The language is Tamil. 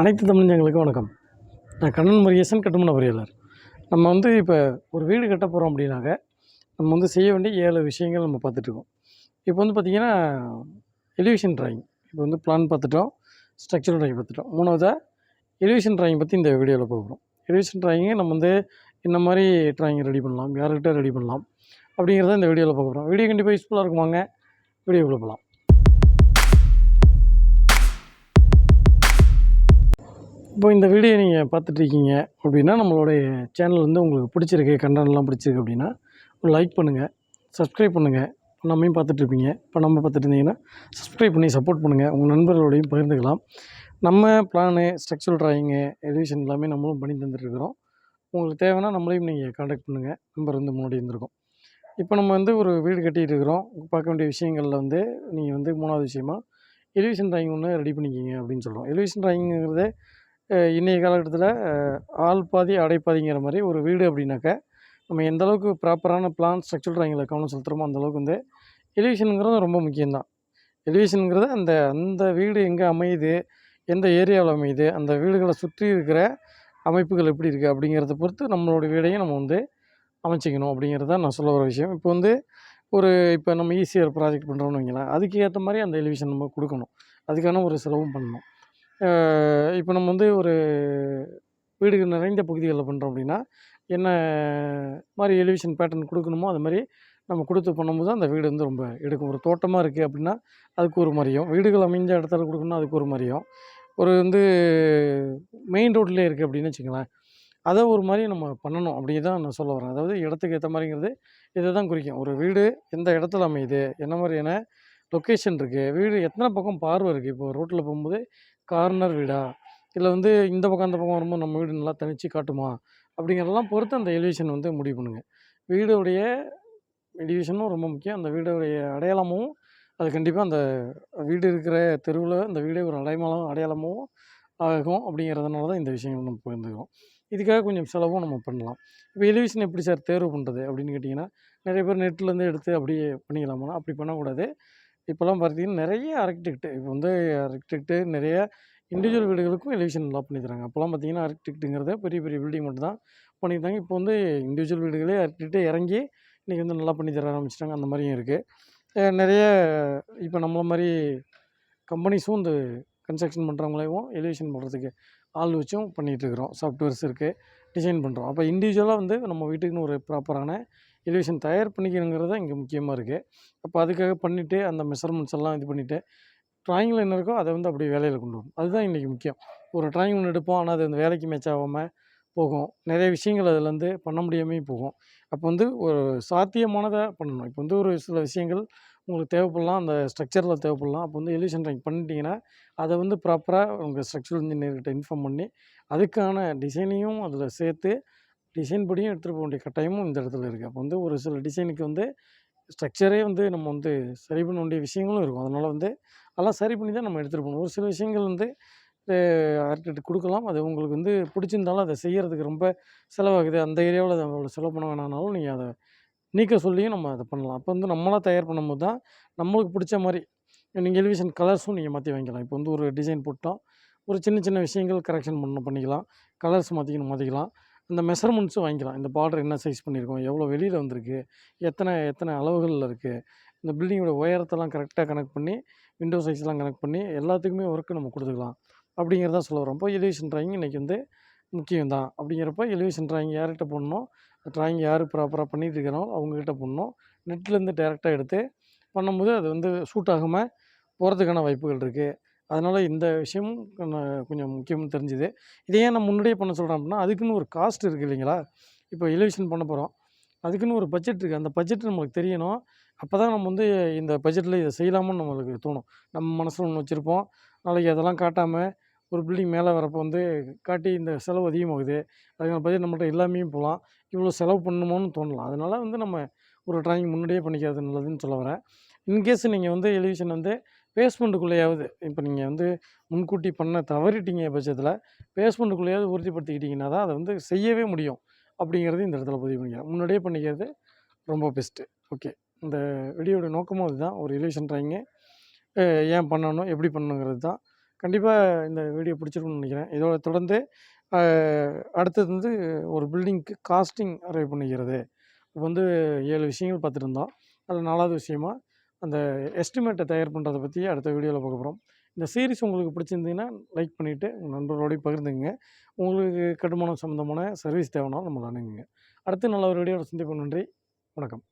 அனைத்து தமிழஞ்சங்களுக்கும் வணக்கம். நான் கண்ணன் முருகேசன் கட்டுமான பொறியாளர் நம்ம வந்து இப்போ ஒரு வீடு கட்ட போகிறோம் அப்படின்னாக்க நம்ம வந்து செய்ய வேண்டிய ஏழு விஷயங்கள் நம்ம பார்த்துட்ருக்கோம். இப்போ வந்து பார்த்திங்கன்னா எலிவேஷன் ட்ராயிங் இப்போ வந்து பிளான் பார்த்துட்டோம் ஸ்ட்ரக்சர் ட்ராயிங் பார்த்துட்டோம். மூணாவதாக எலிவேஷன் ட்ராயிங் பற்றி இந்த வீடியோவில் போகிறோம் எலிவேஷன் ட்ராயிங்கை நம்ம வந்து என்ன மாதிரி ட்ராயிங் ரெடி பண்ணலாம் யார்கிட்ட ரெடி பண்ணலாம் அப்படிங்கிறத இந்த வீடியோவில் பார்க்க போகிறோம் வீடியோ கண்டிப்பாக யூஸ்ஃபுல்லாக இருக்குமாங்க? வீடியோக்குள்ளே போகலாம் இப்போ இந்த வீடியோ நீங்கள் பார்த்துட்ருக்கீங்க அப்படின்னா நம்மளுடைய சேனல் வந்து உங்களுக்கு பிடிச்சிருக்கு கண்டென்ட்லாம் பிடிச்சிருக்கு அப்படின்னா லைக் பண்ணுங்கள் சப்ஸ்கிரைப் பண்ணுங்கள் நம்மையும் பார்த்துட்ருப்பீங்க. இப்போ நம்ம பார்த்துட்டு இருந்தீங்கன்னா சப்ஸ்கிரைப் பண்ணி சப்போர்ட் பண்ணுங்கள் உங்கள் நண்பர்களோடையும் பகிர்ந்துக்கலாம். நம்ம பிளானு ஸ்ட்ரக்சரல் ட்ராயிங்கு எடிஷன் எல்லாமே நம்மளும் பண்ணி தந்துட்டுருக்குறோம் உங்களுக்கு தேவைன்னா நம்மளையும் நீங்கள் காண்டாக்ட் பண்ணுங்கள் நம்பர் வந்து முன்னாடி இருந்திருக்கும். இப்போ நம்ம வந்து ஒரு வீடு கட்டிகிட்டு இருக்கிறோம் பார்க்க வேண்டிய விஷயங்களில் வந்து நீங்கள் வந்து மூணாவது விஷயமா எலிவேஷன் ட்ராயிங் ஒன்று ரெடி பண்ணிக்கிங்க அப்படின்னு சொல்கிறோம் எலிவேஷன் ட்ராயிங்கிறதே இன்றைய காலகட்டத்தில் ஆள் பாதி அடைப்பாதிங்கிற மாதிரி ஒரு வீடு அப்படின்னாக்க நம்ம எந்த அளவுக்கு ப்ராப்பரான பிளான் ஸ்ட்ரக்சர் ட்ராயிங்கில் கவனம் செலுத்துகிறோமோ அந்தளவுக்கு வந்து எலிவேஷனுங்கிறது ரொம்ப முக்கியம்தான். எலிவேஷனுங்கிறது அந்த அந்த வீடு எங்கே அமையுது எந்த ஏரியாவில் அமையுது அந்த வீடுகளை சுற்றி இருக்கிற அமைப்புகள் எப்படி இருக்குது அப்படிங்கிறத பொறுத்து நம்மளோட வீடையும் நம்ம வந்து அமைச்சிக்கணும் அப்படிங்கிறது தான் நான் சொல்ல வர விஷயம். இப்போ வந்து ஒரு இப்போ நம்ம ஈஸியர் ப்ராஜெக்ட் பண்ணுறோம்னு வைங்களேன் அதுக்கு ஏற்ற மாதிரி அந்த எலிவேஷன் நம்ம கொடுக்கணும். அதுக்கான ஒரு செலவும் பண்ணணும். இப்போ நம்ம வந்து ஒரு வீடுகள் நிறைந்த பகுதிகளில் பண்ணுறோம் அப்படின்னா என்ன மாதிரி எலிவேஷன் பேட்டர்ன் கொடுக்கணுமோ அது மாதிரி நம்ம கொடுத்து பண்ணும்போது அந்த வீடு வந்து ரொம்ப எடுக்கும். ஒரு தோட்டமாக இருக்குது அப்படின்னா அதுக்கு ஒரு மாதிரியும். வீடுகள் அமைஞ்ச இடத்துல கொடுக்கணும்னா அதுக்கு ஒரு மாதிரியும். ஒரு வந்து மெயின் ரோட்லேயே இருக்குது அப்படின்னு வச்சுங்களேன் அதை ஒரு மாதிரி நம்ம பண்ணணும் அப்படி தான் நான் சொல்ல வரேன். அதாவது இடத்துக்கு ஏற்ற மாதிரிங்கிறது இதை தான் குறிக்கும். ஒரு வீடு எந்த இடத்துல அமையுது என்ன மாதிரியான லொக்கேஷன் இருக்குது வீடு எத்தனை பக்கம் பார்வை இருக்குது இப்போ ரோட்டில் போகும்போது கார்னர் வீடா? இல்லை வந்து இந்த பக்கம் அந்த பக்கம் வரும்போது நம்ம வீடு நல்லா தனிச்சு காட்டுமா? அப்படிங்கிறதெல்லாம் பொறுத்து அந்த எலிவேஷன் வந்து முடிவு பண்ணுங்கள் வீடுடைய எலிவேஷனும் ரொம்ப முக்கியம். அந்த வீடுடைய அடையாளமும் அது கண்டிப்பாக அந்த வீடு இருக்கிற தெருவில் அந்த வீடே ஒரு அடையாளம் அடையாளமும் ஆகும் அப்படிங்கிறதுனால தான் இந்த விஷயங்கள் நம்ம பகிர்ந்துக்கிறோம் இதுக்காக கொஞ்சம் செலவும் நம்ம பண்ணலாம். இப்போ எலிவேஷன் எப்படி சார் தேர்வு பண்ணுறது அப்படின்னு கேட்டிங்கன்னா நிறைய பேர் நெட்லேருந்து எடுத்து அப்படியே பண்ணிக்கலாமா அப்படி பண்ணக்கூடாது. இப்போல்லாம் பார்த்தீங்கன்னா நிறைய ஆர்கிடெக்ட் இப்போ வந்து ஆர்கிடெக்ட்டு நிறைய இண்டிவிஜுவல் வீடுகளுக்கும் எலிவேஷன் நல்லா பண்ணி தராங்க அப்போல்லாம் பார்த்தீங்கன்னா ஆர்கிடெக்ட்டுங்கிறத பெரிய பெரிய பில்டிங் மட்டும் தான் பண்ணியிருந்தாங்க இப்போ வந்து இண்டிவிஜுவல் வீடுகளே ஆர்கிடெக்டே இறங்கி இன்றைக்கி வந்து நல்லா பண்ணி தர ஆரம்பிச்சிட்டாங்க. அந்த மாதிரியும் இருக்குது நிறைய இப்போ நம்மள மாதிரி கம்பெனிஸும் இந்த கன்ஸ்ட்ரக்ஷன் பண்ணுறவங்களையும் எலிவேஷன் பண்ணுறதுக்கு ஆள் வச்சும் பண்ணிகிட்ருக்குறோம் சாஃப்ட்வேர்ஸ் இருக்குது டிசைன் பண்ணுறோம் அப்போ இண்டிவிஜுவலாக வந்து நம்ம வீட்டுக்குன்னு ஒரு ப்ராப்பரான எலிவேஷன் தயார் பண்ணிக்கணுங்கிறது தான் இங்கே முக்கியமாக இருக்குது அப்போ அதுக்காக பண்ணிவிட்டு அந்த மெஷர்மெண்ட்ஸ் எல்லாம் இது பண்ணிவிட்டு ட்ராயிங்கில் என்ன இருக்கோ அதை வந்து அப்படியே வேலையில் கொண்டு வரணும். அதுதான் இன்றைக்கி முக்கியம். ஒரு ட்ராயிங் ஒன்று எடுப்போம். ஆனால் அது அந்த வேலைக்கு மேட்ச் ஆகாமல் போகும். நிறைய விஷயங்கள் அதுலேருந்து பண்ண முடியாமல் போகும். அப்போ வந்து ஒரு சாத்தியமானதை பண்ணணும். இப்போ வந்து ஒரு சில விஷயங்கள் உங்களுக்கு தேவைப்படலாம். அந்த ஸ்ட்ரக்சரில் தேவைப்படலாம். அப்போ வந்து எலிவேஷன் ட்ரைங் பண்ணிட்டீங்கன்னா அதை வந்து ப்ராப்பராக உங்கள் ஸ்ட்ரக்சரல் இன்ஜினியர்கிட்ட இன்ஃபார்ம் பண்ணி அதுக்கான டிசைனையும் அதில் சேர்த்து டிசைன் படியும் எடுத்துகிட்டு போக வேண்டிய கட்டாயமும் இந்த இடத்துல இருக்குது அப்போ வந்து ஒரு சில டிசைனுக்கு வந்து ஸ்ட்ரக்சரே வந்து நம்ம வந்து சரி பண்ண வேண்டிய விஷயங்களும் இருக்கும். அதனால் வந்து அதெல்லாம் சரி பண்ணி தான் நம்ம எடுத்துகிட்டு போகணும். ஒரு சில விஷயங்கள் வந்து யார்கிட்ட கொடுக்கலாம். அது உங்களுக்கு வந்து பிடிச்சிருந்தாலும் அதை செய்கிறதுக்கு ரொம்ப செலவாகுது. அந்த ஏரியாவில் அதை அவ்வளோ செலவு பண்ண வேணானாலும் நீங்கள் அதை நீக்க சொல்லியும் நம்ம அதை பண்ணலாம். அப்போ வந்து நம்மளாக தயார் பண்ணும்போது தான் நம்மளுக்கு பிடிச்ச மாதிரி நீங்கள் எலிவேஷன் கலர்ஸும் நீங்கள் மாற்றி வாங்கிக்கலாம். இப்போ வந்து ஒரு டிசைன் போட்டோம். ஒரு சின்ன சின்ன விஷயங்கள் கரெக்ஷன் பண்ண பண்ணிக்கலாம். கலர்ஸ் மாற்றிக்கணும் மாற்றிக்கலாம் இந்த மெஷர்மெண்ட்ஸும் வாங்கிக்கலாம். இந்த பார்டர் என்ன சைஸ் பண்ணியிருக்கோம்? எவ்வளோ வெளியில் வந்திருக்கு? எத்தனை எத்தனை அளவுகளில் இருக்குது இந்த பில்டிங்கோட உயரத்தெல்லாம் கரெக்டாக கனெக்ட் பண்ணி விண்டோ சைஸ்லாம் கனெக்ட் பண்ணி எல்லாத்துக்குமே ஒர்க்கு நம்ம கொடுத்துக்கலாம். அப்படிங்கிறத சொல்ல வரோம் இப்போ எலிவேஷன் ட்ராயிங் இன்றைக்கி வந்து முக்கியம் தான் அப்படிங்கிறப்ப எலிவேஷன் ட்ராயிங் யார்கிட்ட போடணும்? ட்ராயிங் யார் ப்ராப்பராக பண்ணிகிட்டு இருக்கிறாங்களோ அவங்கக்கிட்ட போடணும். நெட்லேருந்து டேரெக்டாக எடுத்து பண்ணும்போது அது வந்து சூட் ஆகாமல் போகிறதுக்கான வாய்ப்புகள் இருக்குது அதனால் இந்த விஷயமும் கொஞ்சம் கொஞ்சம் முக்கியம்னு தெரிஞ்சுது. இதை ஏன் நான் முன்னாடியே பண்ண சொல்கிறேன் அப்படின்னா அதுக்குன்னு ஒரு காஸ்ட் இருக்குது இல்லைங்களா? இப்போ எலிவேஷன் பண்ண போகிறோம் அதுக்குன்னு ஒரு பட்ஜெட் இருக்குது அந்த பட்ஜெட் நம்மளுக்கு தெரியணும். அப்போ தான் நம்ம வந்து இந்த பட்ஜெட்டில் இதை செய்யலாமான்னு நம்மளுக்கு தோணும். நம்ம மனசில் ஒன்று வச்சுருப்போம். நாளைக்கு அதெல்லாம் காட்டாமல் ஒரு பில்டிங் மேலே வரப்போ வந்து காட்டி இந்த செலவு அதிகமாகுது. அதுக்கான பட்ஜெட் நம்மள்ட்ட எல்லாமே போகலாம் இவ்வளோ செலவு பண்ணணுமோன்னு தோணலாம். அதனால் வந்து நம்ம ஒரு ட்ராயிங் முன்னாடியே பண்ணிக்கிறது நல்லதுன்னு சொல்ல வரேன். இன்கேஸ் நீங்கள் வந்து எலிவிஷன் வந்து பேஸ்மெண்ட்டுக்குள்ளேயாவது இப்போ நீங்கள் வந்து முன்கூட்டி பண்ண தவறிட்டீங்க பட்சத்தில் பேஸ்மெண்ட்டுக்குள்ளேயாவது உறுதிப்படுத்திக்கிட்டிங்கன்னா தான் அதை வந்து செய்யவே முடியும் அப்படிங்கிறது இந்த இடத்துல பதிவு பண்ணிக்கிறேன். முன்னாடியே பண்ணிக்கிறது ரொம்ப பெஸ்ட்டு ஓகே இந்த வீடியோட நோக்கமும் அதுதான். ஒரு எலிவிஷன் ட்ராயிங்கு ஏன் பண்ணணும் எப்படி பண்ணணுங்கிறது தான் கண்டிப்பாக இந்த வீடியோ பிடிச்சிருக்கும்னு நினைக்கிறேன். இதோட தொடர்ந்து அடுத்தது வந்து ஒரு பில்டிங்க்கு காஸ்டிங் அரைவ் பண்ணிக்கிறது. இப்போ வந்து ஏழு விஷயங்கள் பார்த்துட்டு இருந்தோம். அதில் நாலாவது விஷயமா அந்த எஸ்டிமேட்டை தயார் பண்ணுறதை பற்றி அடுத்த வீடியோவில் பார்க்க போகிறோம் இந்த சீரிஸ் உங்களுக்கு பிடிச்சிருந்தீங்கன்னா லைக் பண்ணிவிட்டு உங்கள் நண்பர்களோடய பகிர்ந்துங்க உங்களுக்கு கட்டுமானம் சம்மந்தமான சர்வீஸ் தேவைன்னா நம்மளை அணுகுங்க அடுத்து நல்ல ஒரு வீடியோவில் சந்திப்போம். நன்றி. வணக்கம்.